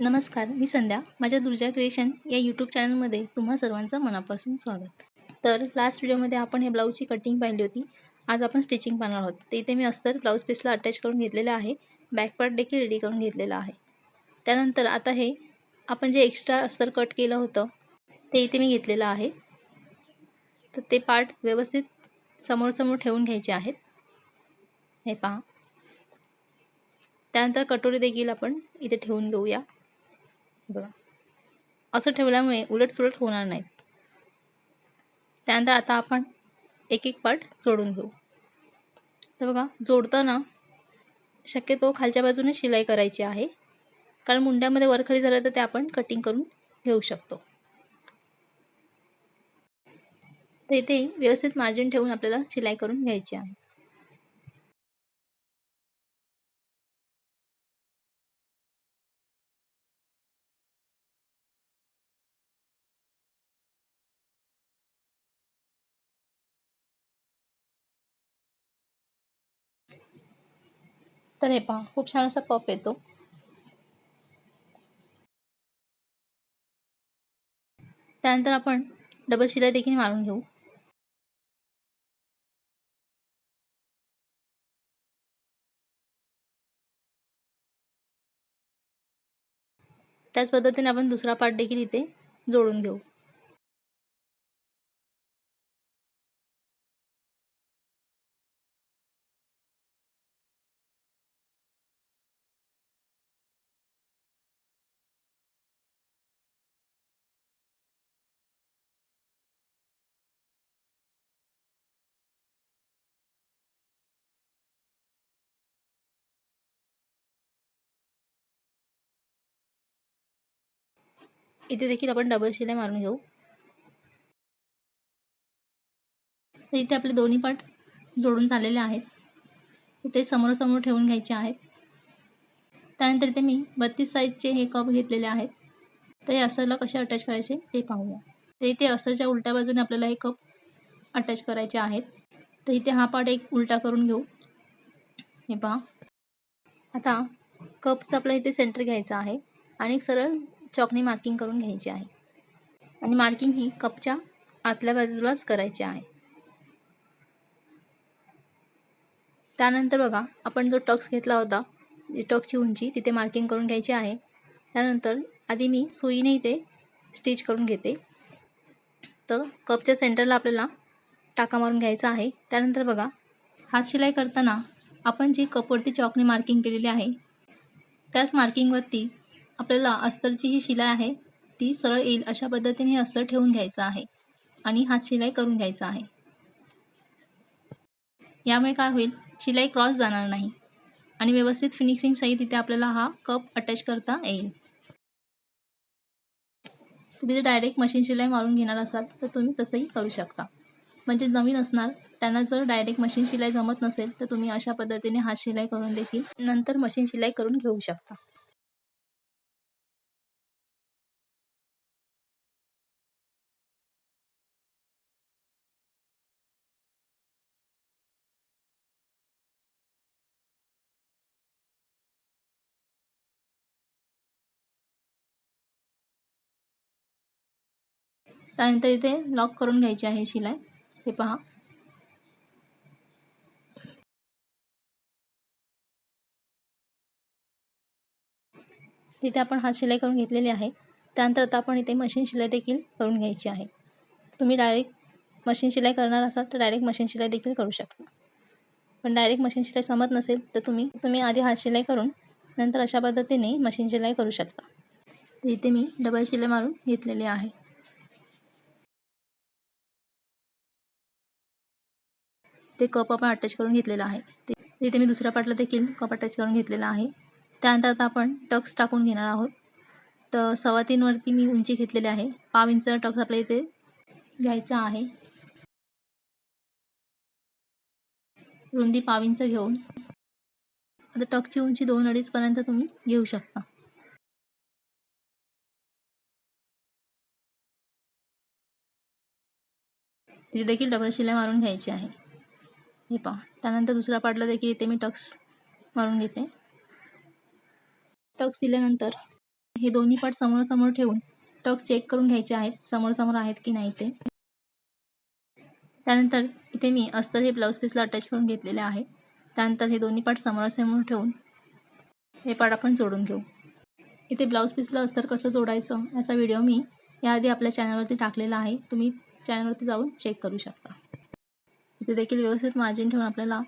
नमस्कार मी संध्या. माझ्या दुर्जा क्रिएशन या यूट्यूब चॅनलमध्ये तुम्हा सर्वांचं मनापासून स्वागत. तर लास्ट व्हिडिओमध्ये आपण हे ब्लाऊजची कटिंग पाहिली होती. आज आपण स्टिचिंग पाहणार आहोत. ते इथे मी अस्तर ब्लाऊज पीसला अटॅच करून घेतलेलं आहे. बॅक पार्ट देखील रेडी करून घेतलेला आहे. त्यानंतर आता हे आपण जे एक्स्ट्रा अस्तर कट केलं होतं ते इथे मी घेतलेलं आहे. तर ते पार्ट व्यवस्थित समोरसमोर ठेवून घ्यायचे आहेत. हे पहा. त्यानंतर कटोरी देखील आपण इथे ठेवून घेऊया. बघा. असं ठेवल्यामुळे उलटसुलट होणार नाहीत. त्यानंतर आता आपण एक एक पार्ट जोडून घेऊ. तर बघा जोडताना शक्यतो खालच्या बाजूने शिलाई करायची आहे. कारण मुंड्यामध्ये वरखाली झालं तर ते आपण कटिंग करून घेऊ शकतो. तर इथे व्यवस्थित मार्जिन ठेवून आपल्याला शिलाई करून घ्यायची आहे. तर हे पहा खूप छान असा पफ येतो. त्यानंतर आपण डबल शिलाई देखील मारून घेऊ. त्याच पद्धतीने आपण दुसरा पार्ट देखील इथे जोडून घेऊ. इथे देखील आपण डबल शिलाई मारून घेऊ. इथे आपले दोन्ही पार्ट जोडून झालेले आहेत. इथे समोरासमोर ठेवून घ्यायचे आहेत. त्यानंतर इथे मी बत्तीस साईजचे हे कप घेतलेले आहेत. तर हे असरला कसे अटॅच करायचे ते पाहूया. तर इथे असरच्या उलट्या बाजूने आपल्याला हे कप अटॅच करायचे आहेत. तर इथे हा पार्ट एक उलटा करून घेऊ. हे पहा. आता कपचं आपल्या इथे सेंटर घ्यायचं आहे. आणि सरळ चॉकनी मार्किंग करून घ्यायची आहे. आणि मार्किंग ही कपच्या आतल्या बाजूलाच करायची आहे. त्यानंतर बघा आपण जो टक्स घेतला होता टक्सची उंची तिथे मार्किंग करून घ्यायची आहे. त्यानंतर आधी मी सुईने इथे स्टिच करून घेते. तर कपच्या सेंटरला आपल्याला टाका मारून घ्यायचा आहे. त्यानंतर बघा हात शिलाई करताना आपण जी कपवरती चॉकने मार्किंग केलेली आहे त्याच मार्किंगवरती आपल्याला अस्तरची ही शिलाई आहे ती सरळ येईल अशा पद्धतीने हे अस्तर ठेवून घ्यायचं आहे आणि हात शिलाई करून घ्यायचा आहे. यामुळे काय होईल? शिलाई क्रॉस जाणार नाही आणि व्यवस्थित फिनिशिंग सही तिथे आपल्याला हा कप अटॅच करता येईल. तुम्ही जर डायरेक्ट मशीन शिलाई मारून घेणार असाल तर तुम्ही तसंही करू शकता. म्हणजे नवीन असणार त्यांना जर डायरेक्ट मशीन शिलाई जमत नसेल तर तुम्ही अशा पद्धतीने हात शिलाई करून देखील नंतर मशीन शिलाई करून घेऊ शकता. त्यानंतर इथे लॉक करून घ्यायची आहे शिलाई. हे पहा. तिथे आपण हात शिलाई करून घेतलेली आहे. त्यानंतर आता आपण इथे मशीन शिलाई देखील करून घ्यायची आहे. तुम्ही डायरेक्ट मशीन शिलाई करणार असाल तर डायरेक्ट मशीन शिलाई देखील करू शकता. पण डायरेक्ट मशीन शिलाई समत नसेल तर तुम्ही तुम्ही आधी हात शिलाई करून नंतर अशा पद्धतीने मशीन शिलाई करू शकता. इथे मी डबल शिलाई मारून घेतलेली आहे. ते कप आपण अटॅच करून घेतलेलं आहे. ते तिथे मी दुसऱ्या पाटला देखील कप अटॅच करून घेतलेला आहे. त्यानंतर आता आपण टक्स टाकून घेणार आहोत. तर सव्वा तीनवरती मी उंची घेतलेली आहे. पाव इंच टक्स आपल्या इथे घ्यायचा आहे. रुंदी पाव इंच घेऊन. आता टक्सची उंची दोन अडीचपर्यंत तुम्ही घेऊ शकता. इथे देखील डबल शिलाई मारून घ्यायची आहे. हे पहा. त्यानंतर दुसरा पार्टला देखील इथे मी टक्स मारून घेते. टक्स दिल्यानंतर हे दोन्ही पार्ट समोरासमोर ठेवून टक्स चेक करून घ्यायचे आहेत समोर आहेत की नाही ते. त्यानंतर इथे मी अस्तर हे ब्लाऊज पीसला अटॅच करून घेतलेले आहे. त्यानंतर हे दोन्ही पार्ट समोरासमोर ठेवून हे पार्ट आपण जोडून घेऊ. इथे ब्लाऊज पीसला अस्तर कसं जोडायचं याचा व्हिडिओ मी याआधी आपल्या चॅनलवरती टाकलेला आहे. तुम्ही चॅनलवरती जाऊन चेक करू शकता. इथे देखील व्यवस्थित मार्जिन ठेवून आपल्याला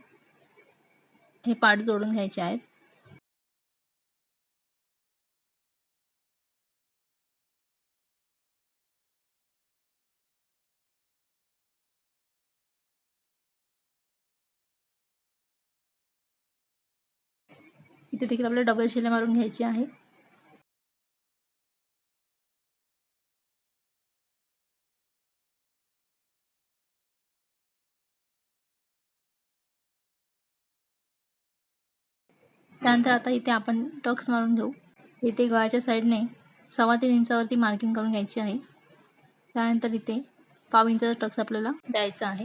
हे पार्ट जोडून घ्यायचे आहेत. इथे देखील आपल्याला डबल शिले मारून घ्यायची आहे. त्यानंतर आता इथे आपण टक्स मारून घेऊ. इथे गळाच्या साईडने सव्वा तीन इंचावरती मार्किंग करून घ्यायची आहे. त्यानंतर इथे पाव इंचा टक्स आपल्याला द्यायचा आहे.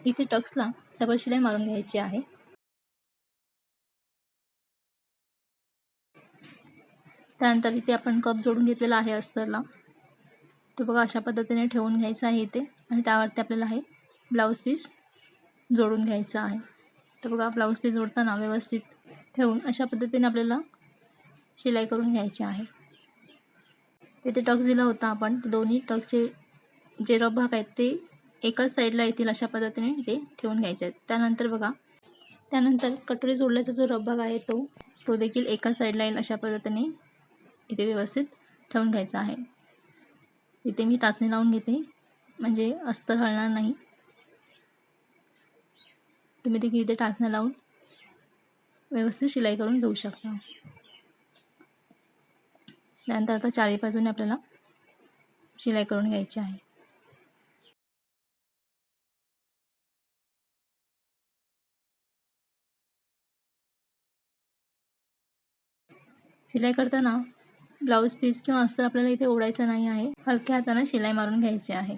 इथे टक्सला डबल शिलाई मारून घ्यायची आहे. त्यानंतर इथे आपण कप जोडून घेतलेला आहे अस्तरला तो बघा अशा पद्धतीने ठेवून घ्यायचा आहे इथे. आणि त्यावरती आपल्याला हे ब्लाऊज पीस जोडून घ्यायचं आहे. तर बघा ब्लाऊज पीस जोडताना व्यवस्थित ठेवून अशा पद्धतीने आपल्याला शिलाई करून घ्यायची आहे. तिथे टक्स दिला होता आपण दोन्ही टक्सचे जे रब भाग आहेत ते एकाच साईडला येतील अशा पद्धतीने ते ठेवून घ्यायचे आहेत. त्यानंतर बघा त्यानंतर कटोरी जोडल्याचा जो रब भाग आहे तो तो देखील एका साईडला येईल अशा पद्धतीने इथे व्यवस्थित ठेवून घ्यायचं आहे. इथे मी टाचणी लावून घेते. म्हणजे अस्तर हलणार नाही. तुम्ही देखील इथे टाचण्या लावून व्यवस्थित शिलाई करून घेऊ शकता. त्यानंतर आता चारी बाजूने आपल्याला शिलाई करून घ्यायची आहे. शिलाई करताना ब्लाऊज पीस किंवा अस्तर आपल्याला इथे ओढायचं नाही आहे. हलक्या हाताने शिलाई मारून घ्यायची आहे.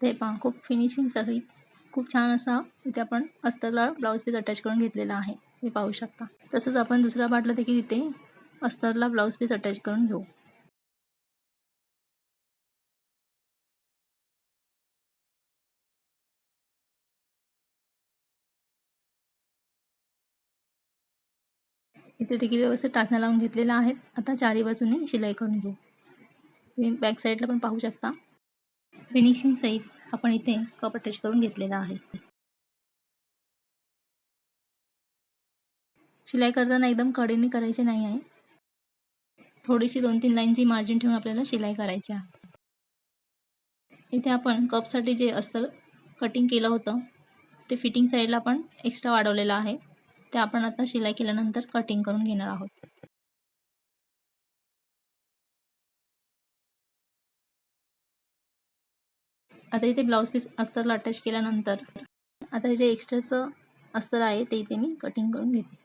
ते पहा खूप फिनिशिंग सहित खूप छान असा इथे आपण अस्तरला ब्लाऊज पीस अटॅच करून घेतलेला आहे. हे पाहू शकता. तसंच आपण दुसऱ्या पार्टला देखील इथे अस्तरला ब्लाऊज पीस अटॅच करून घेऊ. इथे देखील व्यवस्थित टाचण्या लावून घेतलेल्या आहेत. आता चारी बाजूने शिलाई करून घेऊ. बॅक साईडला पण पाहू शकता. फिनिशिंग सहित आपण इथे कप अटॅच करून घेतलेला आहे. शिलाई करताना एकदम कडेने करायची नाही आहे. थोडीशी दोन तीन लाईनची मार्जिन ठेवून आपल्याला शिलाई करायची आहे. इथे आपण कपसाठी जे अस्तर कटिंग केलं होतं ते फिटिंग साईडला आपण एक्स्ट्रा वाढवलेलं आहे. ते आपण आता शिलाई केल्यानंतर कटिंग करून घेणार आहोत. आता इथे ब्लाऊज पीस अस्तरला अटॅच केल्यानंतर आता जे एक्स्ट्राचं अस्तर आहे ते इथे मी कटिंग करून घेते.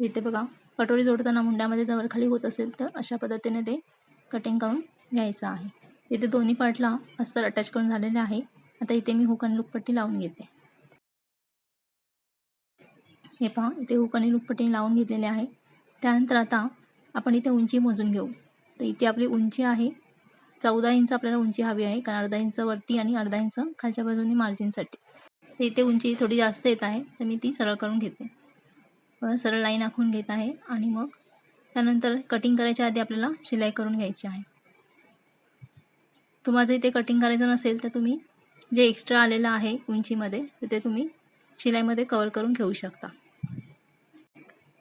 इथे बघा कटोरी जोडताना मुंड्यामध्ये जवळ खाली होत असेल तर अशा पद्धतीने ते कटिंग करून घ्यायचं आहे. इथे दोन्ही पार्टला अस्तर अटॅच करून झालेले आहे. आता इथे मी हुक आणि लुकपट्टी लावून घेते. हे पहा इथे हुक आणि लावून घेतलेले आहे. त्यानंतर आता आपण इथे उंची मोजून घेऊ. तर इथे आपली उंची आहे. चौदा इंच आपल्याला उंची हवी आहे कारण अर्धा इंच वरती आणि अर्धा इंच खालच्या बाजूने मार्जिनसाठी तर इथे उंची थोडी जास्त येत आहे तर मी ती सरळ करून घेते. सरळ लाईन आखून घेत आहे आणि मग त्यानंतर कटिंग करायच्या आधी आपल्याला शिलाई करून घ्यायची आहे. तुम्हाला इथे कटिंग करायचं नसेल तर तुम्ही जे एक्स्ट्रा आलेलं आहे उंचीमध्ये तर ते तुम्ही शिलाईमध्ये कवर करून घेऊ शकता.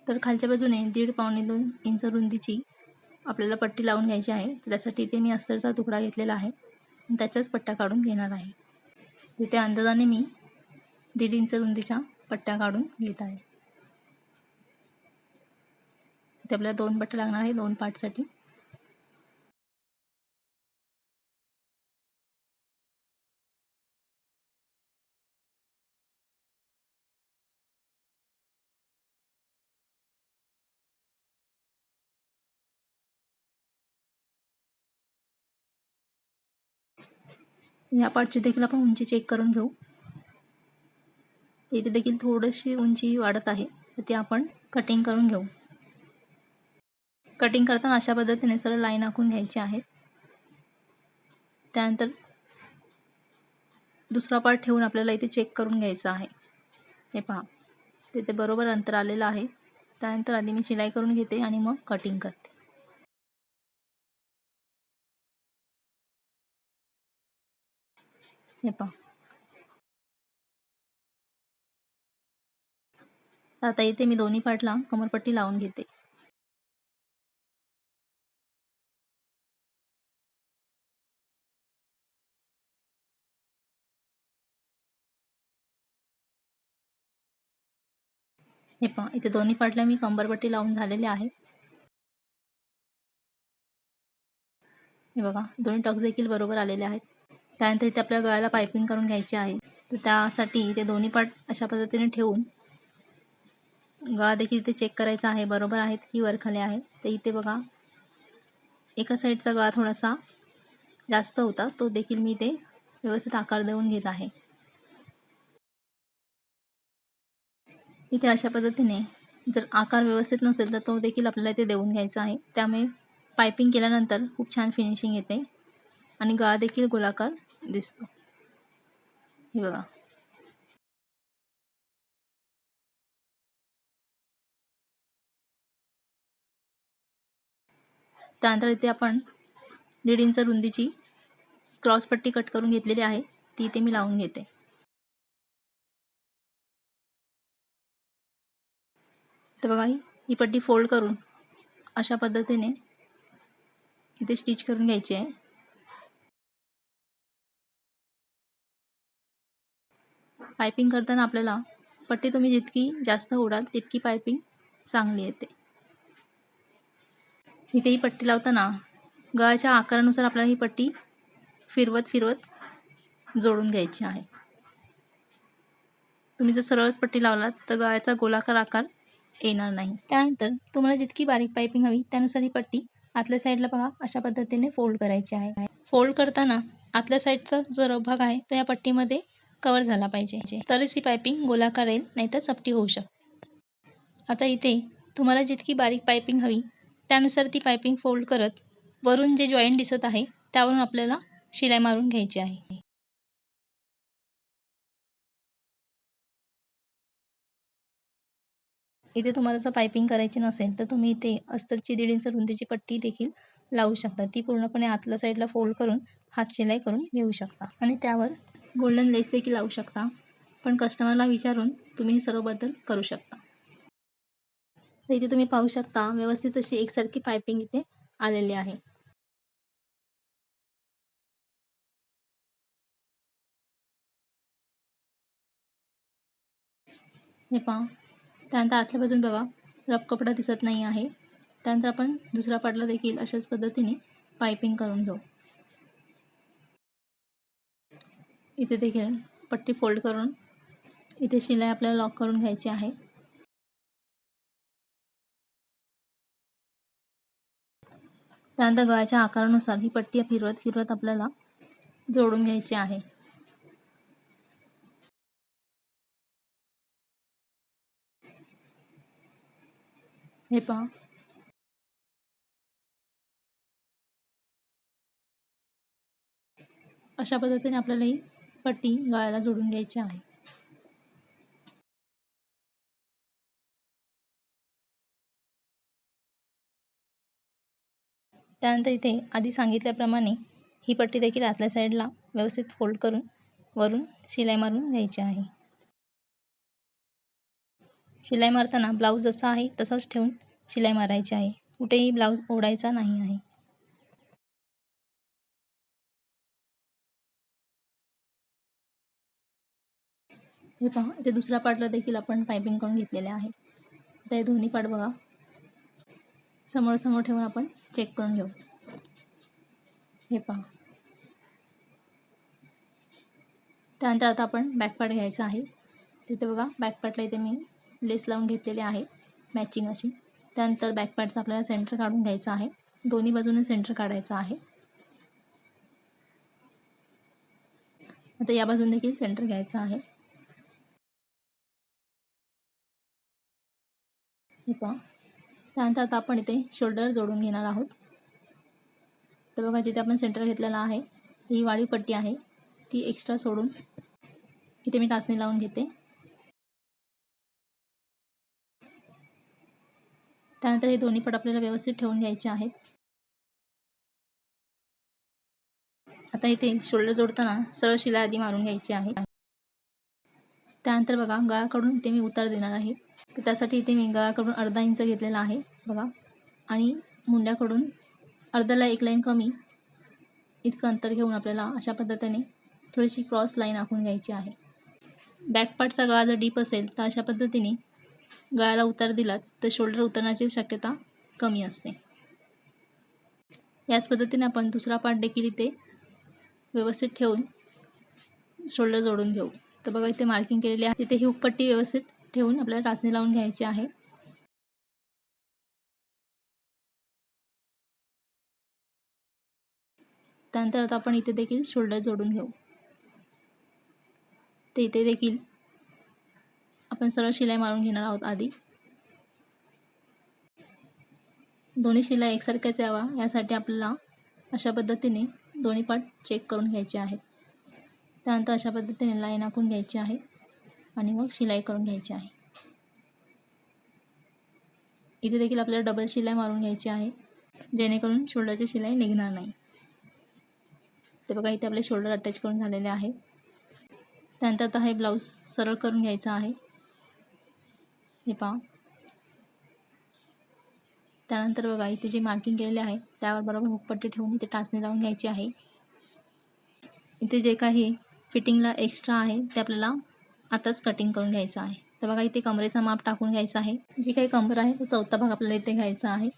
तर खालच्या बाजूने दीड पावणे दोन इंच रुंदीची आपल्याला पट्टी लावून घ्यायची आहे. त्यासाठी इथे मी अस्तरचा तुकडा घेतलेला आहे. त्याच्याच पट्ट्या काढून घेणार आहे. तिथे अंदाजाने मी दीड इंच रुंदीच्या पट्ट्या काढून घेत आहे. इथे आपल्याला दोन पट्ट्या लागणार आहे दोन पार्टसाठी ह्या पार्टची देखील आपण उंची चेक करून घेऊ. इथे देखील थोडीशी उंची वाढत आहे तर ती आपण कटिंग करून घेऊ. कटिंग करताना अशा पद्धतीने सरळ लाईन आखून घ्यायची आहे. त्यानंतर दुसरा पार्ट ठेवून आपल्याला इथे चेक करून घ्यायचं आहे. हे पहा तिथे बरोबर अंतर आलेलं आहे. त्यानंतर आधी मी शिलाई करून घेते आणि मग कटिंग करते. हे पहा आता इथे मी दोन्ही पार्टला कमरपट्टी लावून घेते. हे पहा इथे दोन्ही पार्टला मी कंबरपट्टी लावून झालेले आहे. हे बघा दोन्ही टक्स देखील बरोबर आलेले आहेत. त्यानंतर इथे आपल्या गळ्याला पायपिंग करून घ्यायची आहे. तर त्यासाठी ते दोन्ही पार्ट अशा पद्धतीने ठेवून गळा देखील इथे चेक करायचा आहे. बरोबर आहेत की वरखाली आहे? तर इथे बघा. एका साईडचा गळा थोडासा जास्त होता. तो देखील मी इथे व्यवस्थित आकार देऊन घेत आहे. इथे अशा पद्धतीने जर आकार व्यवस्थित नसेल तर तो देखील आपल्याला इथे देऊन घ्यायचा आहे. त्यामुळे पायपिंग केल्यानंतर खूप छान फिनिशिंग येते. आणि गळा देखील गोलाकार दिसतो हे बघा त्यानंतर इथे आपण दीड इंच रुंदीची क्रॉसपट्टी कट करून घेतलेली आहे. ती इथे मी लावून घेते. तर बघा ही पट्टी फोल्ड करून अशा पद्धतीने इथे स्टिच करून घ्यायची आहे. पायपिंग करताना आपल्याला पट्टी तुम्ही जितकी जास्त ओढाल तितकी पायपिंग चांगली येते. इथे ही पट्टी लावताना गळाच्या आकारानुसार आपल्याला ही पट्टी फिरवत फिरवत जोडून घ्यायची आहे. तुम्ही जर सरळच पट्टी लावलात तर गळ्याचा गोलाकार आकार येणार नाही. त्यानंतर तुम्हाला जितकी बारीक पायपिंग हवी त्यानुसार ही पट्टी आतल्या साईडला बघा अशा पद्धतीने फोल्ड करायची आहे. फोल्ड करताना आतल्या साईडचा जो रब भाग आहे तो या पट्टीमध्ये कवर झाला पाहिजे. तरच ही पायपिंग गोलाकार येईल नाहीतर चपटी होऊ शकते. आता इथे तुम्हाला जितकी बारीक पायपिंग हवी त्यानुसार ती पायपिंग फोल्ड करत वरून जे जॉईंट दिसत आहे त्यावरून आपल्याला शिलाई मारून घ्यायची आहे. इथे तुम्हाला जर पायपिंग करायची नसेल तर तुम्ही इथे अस्तरची दीड इंच रुंदीची पट्टी देखील लावू शकता. ती पूर्णपणे आतल्या साईडला फोल्ड करून हात शिलाई करून घेऊ शकता. आणि त्यावर गोल्डन लेस देखील लावू शकता. पण कस्टमरला विचारून तुम्ही सर्व बदल करू शकता. तर इथे तुम्ही पाहू शकता व्यवस्थित अशी एकसारखी पायपिंग इथे आलेली आहे. हे पहा. त्यानंतर आतल्या बाजून बघा रब कपडा दिसत नाही आहे. त्यानंतर आपण दुसरा पाटला देखील अशाच पद्धतीने पायपिंग करून घेऊ. इथे देखील पट्टी फोल्ड करून इथे शिलाई आपल्याला लॉक करून घ्यायची आहे. त्यानंतर गळ्याच्या आकारानुसार ही पट्टी फिरवत फिरवत आपल्याला जोडून घ्यायची आहे. हे पहा. अशा पद्धतीने आपल्याला ही पट्टी गळ्याला जोडून घ्यायची आहे. त्यानंतर इथे आधी सांगितल्याप्रमाणे ही पट्टी देखील आतल्या साईडला व्यवस्थित फोल्ड करून वरून शिलाई मारून घ्यायची आहे. शिलाई मारताना ब्लाऊज जसा आहे तसाच ठेवून शिलाई मारायची आहे. कुठेही ब्लाऊज ओढायचा नाही आहे. हे पहा इथे दुसऱ्या पार्टला देखील आपण पायपिंग करून घेतलेले आहे. आता हे दोन्ही पार्ट बघा. समोर समोर ठेवून आपण चेक करून घेऊ. हे पहा. त्यानंतर आता आपण बॅक पार्ट घ्यायचा आहे. तिथे बघा बॅक पार्टला इथे मी लेस लावून घेतलेली आहे मॅचिंग अशी. त्यानंतर बॅक पार्टचा आपल्याला सेंटर काढून घ्यायचा आहे. दोन्ही बाजूने सेंटर काढायचं आहे. आता या बाजून देखील सेंटर घ्यायचं आहे. हे पहा त्यानंतर आता आपण इथे शोल्डर जोडून घेणार आहोत. तर बघा जिथे आपण सेंटर घेतलेला आहे ही वाढीव पट्टी आहे. ती एक्स्ट्रा सोडून इथे मी टाचणी लावून घेते. त्यानंतर हे दोन्ही पट आपल्याला व्यवस्थित ठेवून घ्यायचे आहेत. आता इथे शोल्डर जोडताना सरळ शिलाई आधी मारून घ्यायची आहे. त्यानंतर बघा गळाकडून इथे मी उतार देणार आहे. तर त्यासाठी इथे मी गळाकडून अर्धा इंच घेतलेला आहे बघा. आणि मुंड्याकडून अर्ध्याला एक लाईन कमी इतकं अंतर घेऊन आपल्याला अशा पद्धतीने थोडीशी क्रॉस लाईन आखून घ्यायची आहे. बॅक पार्टचा गळा जर डीप असेल तर अशा पद्धतीने गळ्याला उतार दिलात तर शोल्डर उतरण्याची शक्यता कमी असते. याच पद्धतीने आपण दुसरा पार्ट देखील इथे व्यवस्थित ठेवून शोल्डर जोडून घेऊ. तर बघा इथे मार्किंग केलेली आहे. तिथे ही उपपट्टी व्यवस्थित ठेवून आपल्याला टाचणी लावून घ्यायची आहे. त्यानंतर आता आपण इथे देखील शोल्डर जोडून घेऊ. ते इथे देखील आपण सरळ शिलाई मारून घेणार आहोत आधी. दोन्ही शिलाई एकसारख्याच यावा यासाठी आपल्याला अशा पद्धतीने दोन्ही पार्ट चेक करून घ्यायचे आहेत. त्यानंतर अशा पद्धतीने लाईन आखून घ्यायची आहे. आणि मग शिलाई करून घ्यायची आहे. इथे देखील आपल्याला डबल शिलाई मारून घ्यायची आहे. जेणेकरून शोल्डरची शिलाई निघणार नाही. ते बघा इथे आपले शोल्डर अटॅच करून झालेले आहे. त्यानंतर आता हे ब्लाऊज सरळ करून घ्यायचं आहे. हे पहा. त्यानंतर बघा इथे जे मार्किंग केलेले आहे त्यावर बरोबर हुकपट्टी ठेवून इथे टाचणी लावून घ्यायची आहे. इथे जे काही फिटिंगला एक्स्ट्रा आहे ते आपल्याला आताच कटिंग करून घ्यायचं आहे. तर बघा इथे कमरेचा माप टाकून घ्यायचा आहे. जे काही कमर आहे तो चौथा भाग आपल्याला इथे घ्यायचा आहे.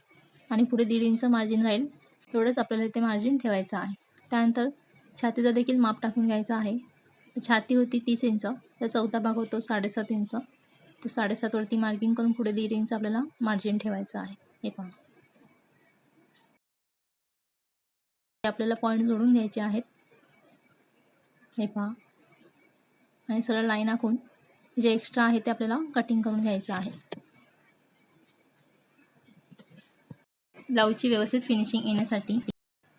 आणि पुढे दीड इंच मार्जिन राहील. एवढंच आपल्याला इथे मार्जिन ठेवायचं आहे. त्यानंतर छातीचा देखील माप टाकून घ्यायचा आहे. छाती होती तीस इंच तर चौथा भाग होतो साडेसात इंच. तर साडेसातवरती मार्किंग करून पुढे दीड इंच आपल्याला मार्जिन ठेवायचं आहे. हे पहा. आपल्याला पॉईंट जोडून घ्यायचे आहेत. हे पहा. आणि सरळ लाईन आखून जे एक्स्ट्रा आहे ते आपल्याला कटिंग करून घ्यायचं आहे. ब्लाऊजची व्यवस्थित फिनिशिंग येण्यासाठी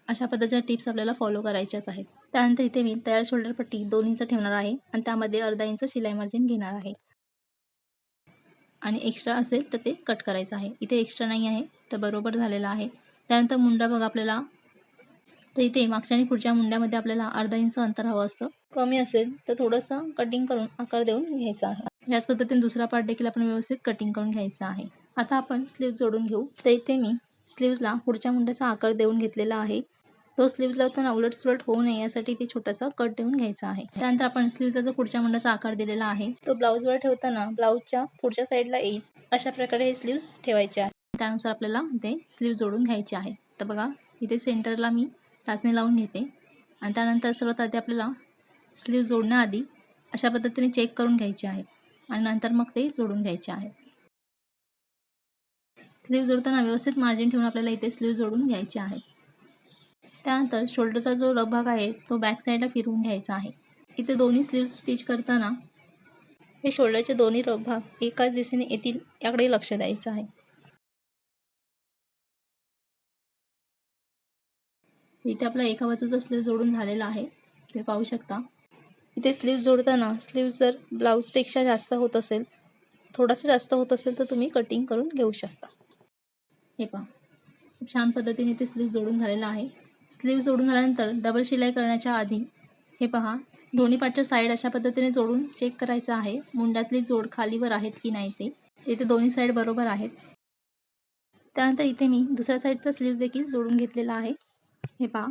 अशा पद्धतीच्या टिप्स आपल्याला फॉलो करायच्याच आहेत. त्यानंतर इथे मी तयार शोल्डर पट्टी दोन इंच ठेवणार आहे आणि त्यामध्ये अर्धा इंच शिलाई मार्जिन घेणार आहे. आणि एक्स्ट्रा असेल तर ते कट करायचं आहे. इथे एक्स्ट्रा नाही आहे तर बरोबर झालेलं आहे. त्यानंतर मुंडा बघ आपल्याला तर इथे मागच्या आणि पुढच्या मुंड्यामध्ये आपल्याला अर्धा इंच अंतर हवं असतं. कमी असेल तर थोडंसं कटिंग करून आकार देऊन घ्यायचा आहे. याच पद्धतीने दुसरा पार्ट देखील आपण व्यवस्थित कटिंग करून घ्यायचा आहे. आता आपण स्लीव जोडून घेऊ. तर इथे मी स्लीव्जला पुढच्या मुंड्याचा आकार देऊन घेतलेला आहे. तो स्लीव्ज लावताना उलट सुलट होऊ नये यासाठी ते छोटासा कट देऊन घ्यायचा आहे. त्यानंतर आपण स्लीवचा जो पुढच्या मुंडाचा आकार दिलेला आहे तो ब्लाऊजवर ठेवताना ब्लाऊजच्या पुढच्या साईडला येईल. अशा प्रकारे हे स्लीव्ज ठेवायचे आहे. त्यानुसार आपल्याला ते स्लीव जोडून घ्यायचे आहे. तर बघा इथे सेंटरला मी टाचणी लावून घेते. आणि त्यानंतर सर्वात आधी आपल्याला स्लीव जोडण्याआधी अशा पद्धतीने चेक करून घ्यायचे आहे आणि नंतर मग ते जोडून घ्यायचे आहे स्लीव जोडताना व्यवस्थित मार्जिन ठेवून आपल्याला इथे स्लीव जोडून घ्यायचे आहे त्यानंतर शोल्डरचा जो रब भाग आहे तो बॅक साईडला फिरवून घ्यायचा आहे. इथे दोन्ही स्लीव स्टिच करताना हे शोल्डरचे दोन्ही रब भाग एकाच दिशेने येतील याकडे लक्ष द्यायचं आहे. इथे आपला एका बाजूचा स्लीव जोडून झालेला आहे. तुम्ही पाहू शकता. इथे स्लीव जोडताना स्लीव जर ब्लाऊजपेक्षा जास्त होत असेल थोडासा जास्त होत असेल तर तुम्ही कटिंग करून घेऊ शकता. हे पहा. खूप छान पद्धतीने इथे स्लीव जोडून झालेला आहे. स्लीव जोडून झाल्यानंतर डबल शिलाई करण्याच्या आधी हे पहा. दोन्ही पाठच्या साईड अशा पद्धतीने जोडून चेक करायचं आहे. मुंडातली जोड खालीवर आहेत की नाही ते. तिथे दोन्ही साईड बरोबर आहेत. त्यानंतर इथे मी दुसऱ्या साईडचा स्लीव्ज देखील जोडून घेतलेला आहे. हे पहा.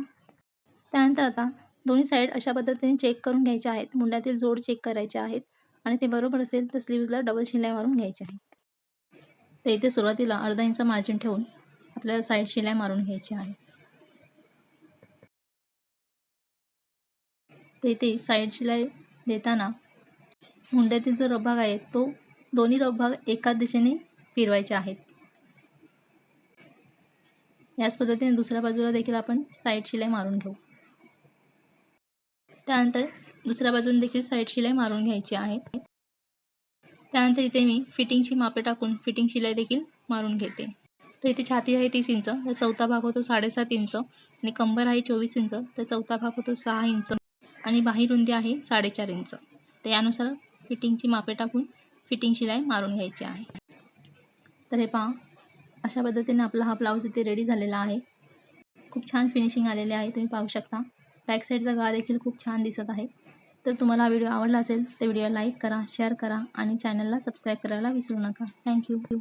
त्यानंतर आता दोन्ही साईड अशा पद्धतीने चेक करून घ्यायचे आहेत. मुंड्यातील जोड चेक करायचे आहेत. आणि ते बरोबर असेल तर स्लीव्जला डबल शिलाई मारून घ्यायची आहे तर इथे सुरुवातीला अर्धा इंच मार्जिन ठेवून आपल्याला साईड शिलाई मारून घ्यायची आहे. तर इथे साईड शिलाई देताना मुंड्यातील जो रबभाग आहे तो दोन्ही रबभाग एकाच दिशेने फिरवायचे आहेत. याच पद्धतीने दुसऱ्या बाजूला देखील आपण साईड शिलाई मारून घेऊ. त्यानंतर दुसऱ्या बाजूने देखील साईड शिलाई मारून घ्यायची आहे. त्यानंतर इथे मी फिटिंगची मापे टाकून फिटिंग शिलाई देखील मारून घेते. तर इथे छाती आहे तीस इंच तर चौथा भाग होतो साडेसात इंच आणि कंबर आहे चोवीस इंच तर चौथा भाग होतो सहा इंच आणि बाही रुंदी आहे साडेचार इंच. तर यानुसार फिटिंगची मापे टाकून फिटिंग शिलाई मारून घ्यायची आहे. तर हे पहा अशा पद्धतीने आपला हा ब्लाऊज इथे रेडी झालेला आहे. खूप छान फिनिशिंग आलेले आहे तुम्ही पाहू शकता. बॅक साईडचा गळा देखील खूप छान दिसत आहे. तर तुम्हाला हा व्हिडिओ आवडला असेल तर व्हिडिओ लाईक करा शेअर करा आणि चॅनलला सबस्क्राईब करायला विसरू नका. थँक्यू